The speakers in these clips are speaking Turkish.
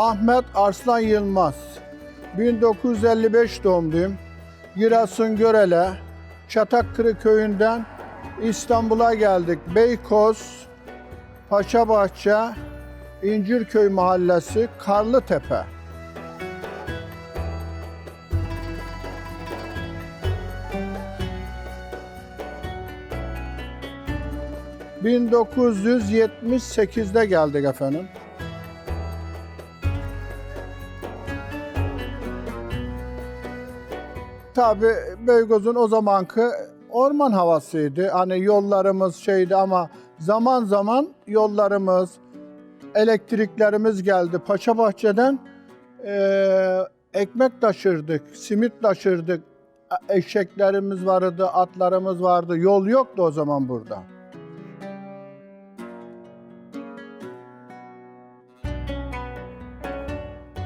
Ahmet Arslan Yılmaz. 1955 doğumluyum. Giresun Görele, Çatakkırı köyünden İstanbul'a geldik. Beykoz, Paşabahçe, İncirköy Mahallesi, Karlıtepe. ...1978'de geldik efendim. Tabii Beykoz'un o zamanki orman havasıydı. Hani yollarımız şeydi ama zaman zaman yollarımız, elektriklerimiz geldi. Paşabahçe'den eee ekmek taşırdık, simit taşırdık. E- Eşeklerimiz vardı, atlarımız vardı. Yol yoktu o zaman burada.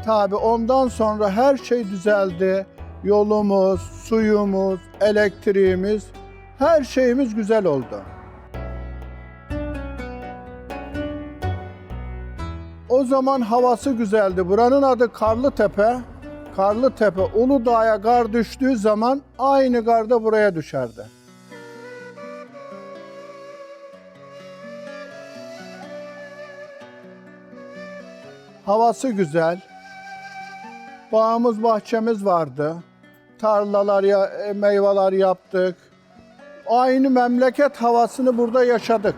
Tabii ondan sonra her şey düzeldi. Yolumuz, suyumuz, elektriğimiz, her şeyimiz güzel oldu. O zaman havası güzeldi. Buranın adı Karlıtepe. Karlıtepe, Uludağ'a kar düştüğü zaman aynı kar da buraya düşerdi. Havası güzel. Bağımız, bahçemiz vardı. Tarlalar, e, meyveler yaptık. Aynı memleket havasını burada yaşadık.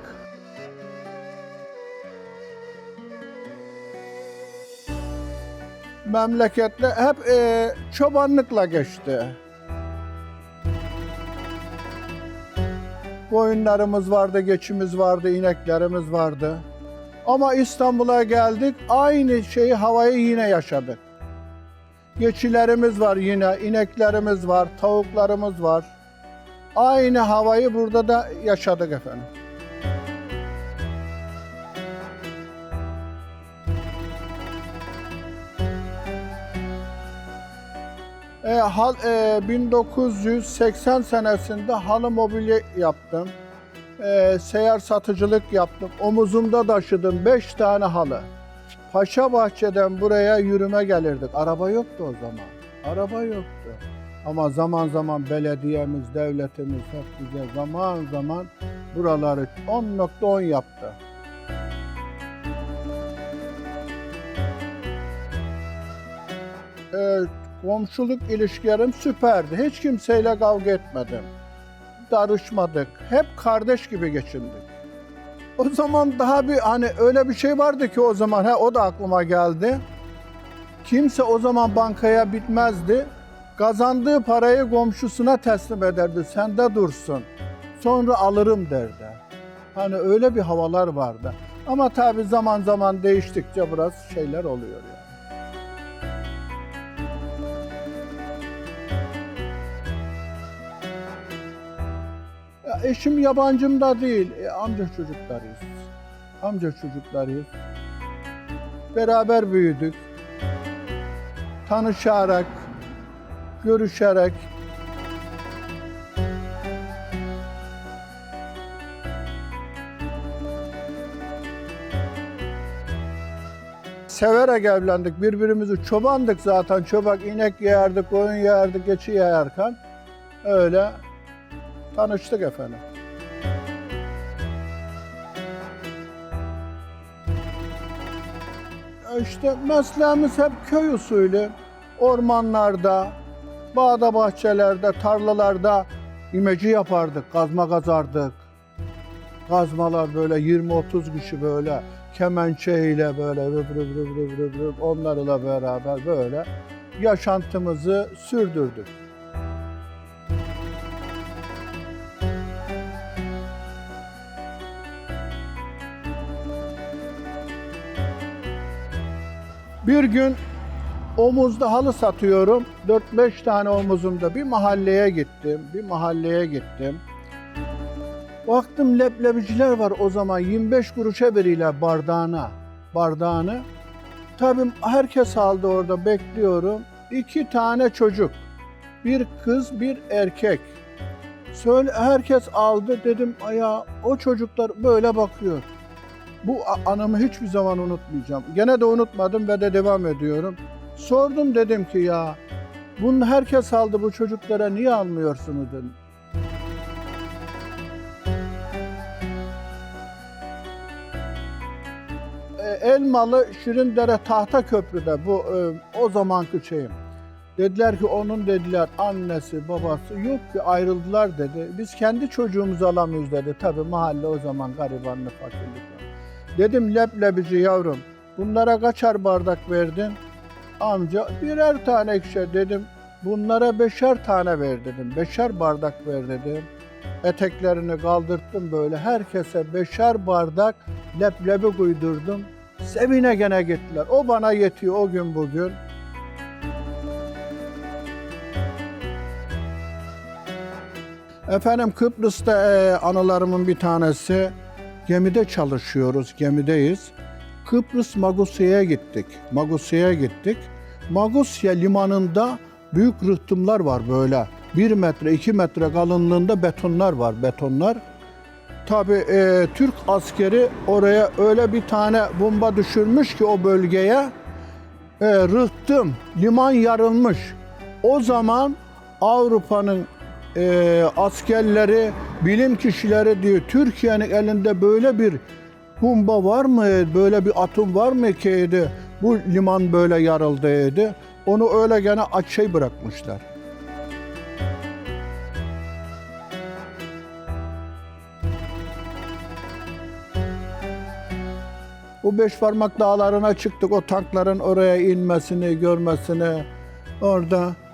Memleketle hep e, çobanlıkla geçti. Koyunlarımız vardı, geçimiz vardı, ineklerimiz vardı. Ama İstanbul'a geldik, aynı şeyi, havayı yine yaşadık. Geçilerimiz var yine, ineklerimiz var, tavuklarımız var. Aynı havayı burada da yaşadık efendim. E, hal, e, 1980 senesinde halı mobilya yaptım. E, seyyar satıcılık yaptım. Omuzumda taşıdım 5 tane halı. Paşa Bahçe'den buraya yürüme gelirdik. Araba yoktu o zaman. Araba yoktu. Ama zaman zaman belediyemiz, devletimiz hep bize zaman zaman buraları 10.10 yaptı. Ee, komşuluk ilişkilerim süperdi. Hiç kimseyle kavga etmedim. Darışmadık. Hep kardeş gibi geçindik. O zaman daha bir hani öyle bir şey vardı ki o zaman ha o da aklıma geldi. Kimse o zaman bankaya bitmezdi. Kazandığı parayı komşusuna teslim ederdi. Sende dursun. Sonra alırım derdi. Hani öyle bir havalar vardı. Ama tabii zaman zaman değiştikçe biraz şeyler oluyor yani. eşim yabancım da değil. E, amca çocuklarıyız. Amca çocuklarıyız. Beraber büyüdük. Tanışarak, görüşerek, severek evlendik. Birbirimizi çobandık zaten. Çobak inek yerdik, koyun yerdik, geçi yerken. Öyle tanıştık efendim. İşte mesleğimiz hep köy usulü. Ormanlarda, bağda bahçelerde, tarlalarda imeci yapardık, kazma kazardık. Kazmalar böyle 20-30 kişi böyle kemençeyle böyle rıp rıp rıp rıp rıp rıp onlarla beraber böyle yaşantımızı sürdürdük. Bir gün omuzda halı satıyorum. 4-5 tane omuzumda bir mahalleye gittim. Bir mahalleye gittim. Baktım leblebiciler var o zaman 25 kuruşa veriyle bardağına. Bardağını. Tabii herkes aldı orada bekliyorum. İki tane çocuk. Bir kız bir erkek. Söyle herkes aldı dedim ya o çocuklar böyle bakıyor. Bu anımı hiçbir zaman unutmayacağım. Gene de unutmadım ve de devam ediyorum. Sordum dedim ki ya bunu herkes aldı bu çocuklara niye almıyorsunuz dedim. E, Elmalı Şirindere Tahta Köprü'de bu e, o zamanki şeyim. Dediler ki onun dediler annesi babası yok ki ayrıldılar dedi. Biz kendi çocuğumuzu alamıyoruz dedi. Tabi mahalle o zaman garibanlık fakirlik. Dedim leblebici yavrum bunlara kaçar bardak verdin? Amca birer tane kişi dedim. Bunlara beşer tane ver dedim. Beşer bardak ver dedim. Eteklerini kaldırttım böyle. Herkese beşer bardak leblebi kuydurdum. Sevine gene gittiler. O bana yetiyor o gün bugün. Efendim Kıbrıs'ta e, anılarımın bir tanesi gemide çalışıyoruz, gemideyiz. Kıbrıs Magusya'ya gittik. Magusya'ya gittik. Magusya limanında büyük rıhtımlar var böyle. Bir metre, iki metre kalınlığında betonlar var, betonlar. Tabii e, Türk askeri oraya öyle bir tane bomba düşürmüş ki o bölgeye. E, rıhtım, liman yarılmış. O zaman Avrupa'nın e, askerleri, bilim kişileri diyor Türkiye'nin elinde böyle bir bomba var mı, böyle bir atom var mı ki bu liman böyle yarıldı dedi. Onu öyle gene aç şey bırakmışlar. Bu beş parmak dağlarına çıktık o tankların oraya inmesini, görmesini orada.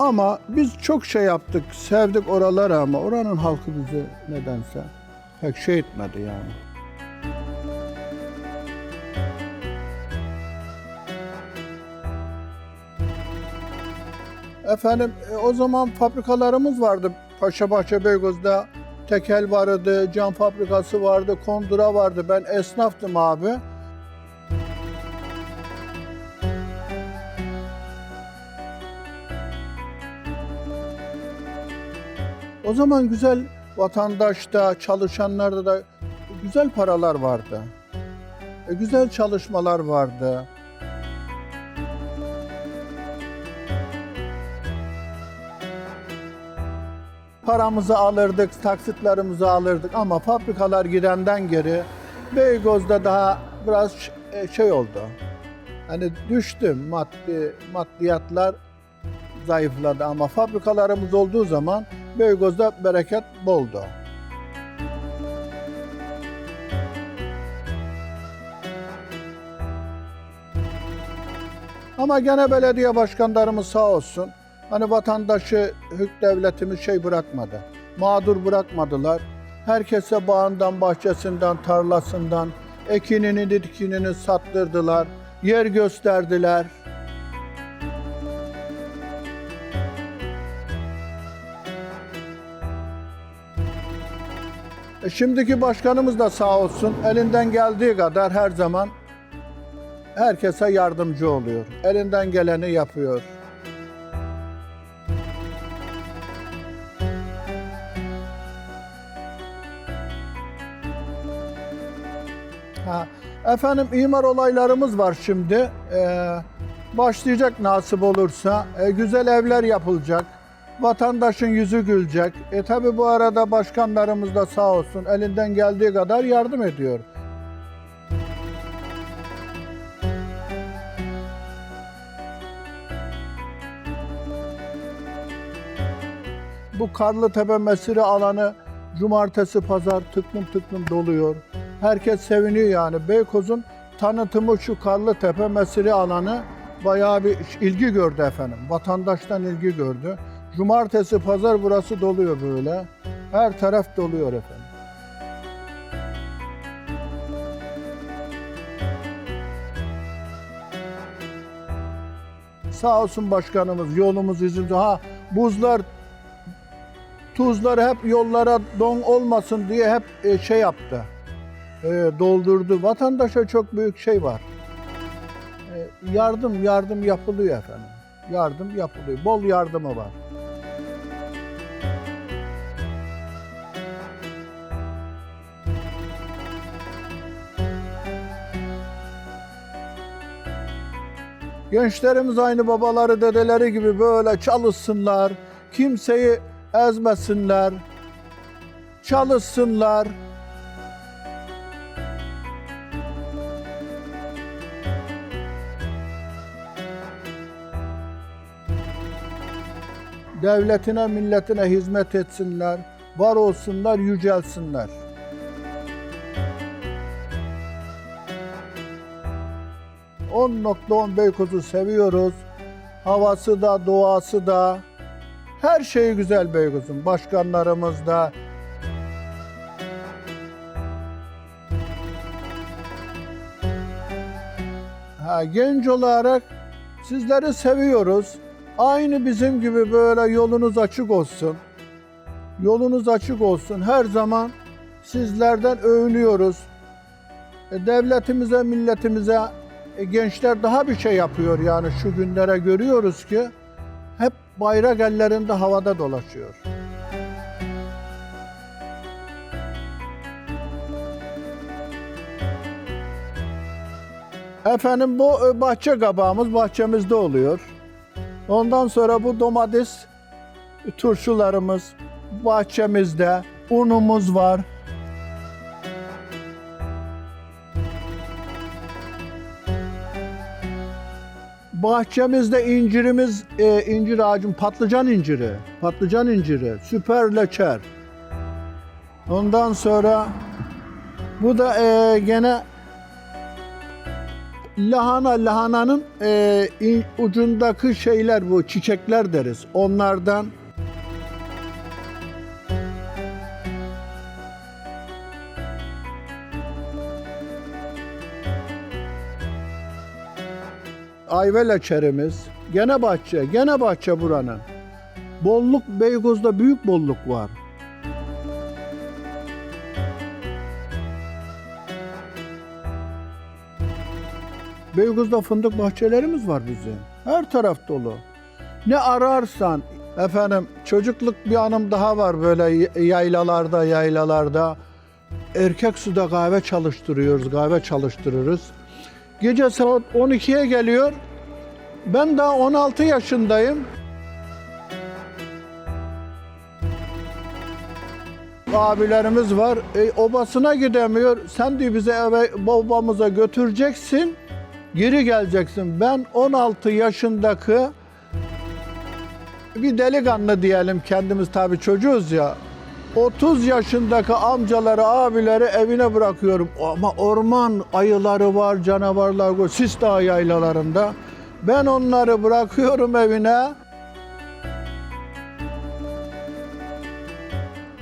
Ama biz çok şey yaptık, sevdik oraları ama oranın halkı bizi nedense pek şey etmedi yani. Efendim e, o zaman fabrikalarımız vardı. Paşabahçe Beygoz'da tekel vardı, cam fabrikası vardı, kondura vardı. Ben esnaftım abi. O zaman güzel vatandaşta, çalışanlarda da güzel paralar vardı. E, güzel çalışmalar vardı. Paramızı alırdık, taksitlerimizi alırdık ama fabrikalar gidenden geri Beygoz'da daha biraz e, şey oldu. Hani düştü maddi maddiyatlar zayıfladı ama fabrikalarımız olduğu zaman Beygoz'da bereket boldu. Ama gene belediye başkanlarımız sağ olsun. Hani vatandaşı hük devletimiz şey bırakmadı. Mağdur bırakmadılar. Herkese bağından, bahçesinden, tarlasından ekinini, dikinini sattırdılar. Yer gösterdiler. Şimdiki başkanımız da sağ olsun elinden geldiği kadar her zaman herkese yardımcı oluyor. Elinden geleni yapıyor. Ha, Efendim imar olaylarımız var şimdi. Ee, başlayacak nasip olursa. Ee, güzel evler yapılacak. Vatandaşın yüzü gülecek. E tabi bu arada başkanlarımız da sağ olsun elinden geldiği kadar yardım ediyor. Bu Karlıtepe mesire alanı cumartesi pazar tıklım tıklım doluyor. Herkes seviniyor yani. Beykoz'un tanıtımı şu Karlıtepe mesire alanı bayağı bir ilgi gördü efendim. Vatandaştan ilgi gördü. Cumartesi pazar burası doluyor böyle. Her taraf doluyor efendim. Sağ olsun başkanımız yolumuz izin ha buzlar tuzlar hep yollara don olmasın diye hep e, şey yaptı. E, doldurdu. Vatandaşa çok büyük şey var. E, yardım yardım yapılıyor efendim. Yardım yapılıyor. Bol yardımı var. Gençlerimiz aynı babaları, dedeleri gibi böyle çalışsınlar. Kimseyi ezmesinler. Çalışsınlar. Devletine, milletine hizmet etsinler. Var olsunlar, yücelsinler. ...10.10 Beykoz'u seviyoruz. Havası da, doğası da... Her şeyi güzel Beykoz'un. Başkanlarımız da... Ha, genç olarak sizleri seviyoruz. Aynı bizim gibi böyle yolunuz açık olsun. Yolunuz açık olsun. Her zaman sizlerden övünüyoruz. E, devletimize, milletimize gençler daha bir şey yapıyor yani şu günlere görüyoruz ki hep bayrak ellerinde havada dolaşıyor. Efendim bu e, bahçe kabağımız bahçemizde oluyor. Ondan sonra bu domates e, turşularımız bahçemizde. Unumuz var. Bahçemizde incirimiz, e, incir ağacım, patlıcan inciri, patlıcan inciri, süper leçer. Ondan sonra bu da e, gene lahana, lahananın e, ucundaki şeyler bu, çiçekler deriz. Onlardan ayva leçerimiz, gene bahçe, gene bahçe buranın. Bolluk Beykoz'da büyük bolluk var. Beykoz'da fındık bahçelerimiz var bizim. Her taraf dolu. Ne ararsan efendim çocukluk bir anım daha var böyle yaylalarda yaylalarda. Erkek suda kahve çalıştırıyoruz, kahve çalıştırırız. Gece saat 12'ye geliyor. Ben daha 16 yaşındayım. Abilerimiz var. E, obasına gidemiyor. Sen diyor bize eve babamıza götüreceksin. Geri geleceksin. Ben 16 yaşındaki bir delikanlı diyelim kendimiz tabii çocuğuz ya. 30 yaşındaki amcaları, abileri evine bırakıyorum. Ama orman ayıları var, canavarlar var. Sis Dağı yaylalarında. Ben onları bırakıyorum evine.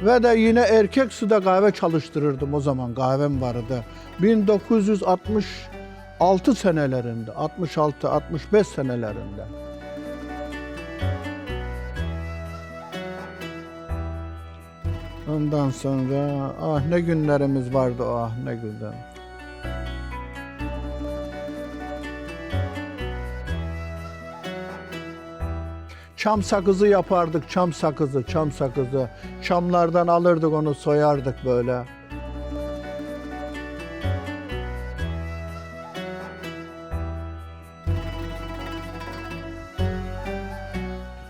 Ve de yine erkek suda kahve çalıştırırdım o zaman kahvem vardı. 1966 senelerinde, 66-65 senelerinde. Ondan sonra ah ne günlerimiz vardı ah ne güzel. Çam sakızı yapardık, çam sakızı, çam sakızı. Çamlardan alırdık onu soyardık böyle.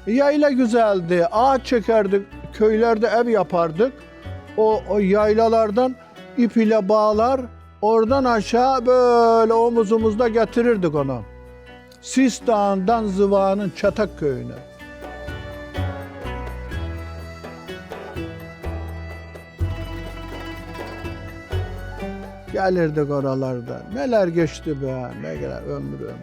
Yayla güzeldi, ağaç çekerdik, köylerde ev yapardık. O, o yaylalardan ip ile bağlar, oradan aşağı böyle omuzumuzda getirirdik onu. Sis Dağı'ndan Zıva'nın Çatak Köyü'ne. Gelirdik oralarda. Neler geçti be, ne kadar ömür ömür.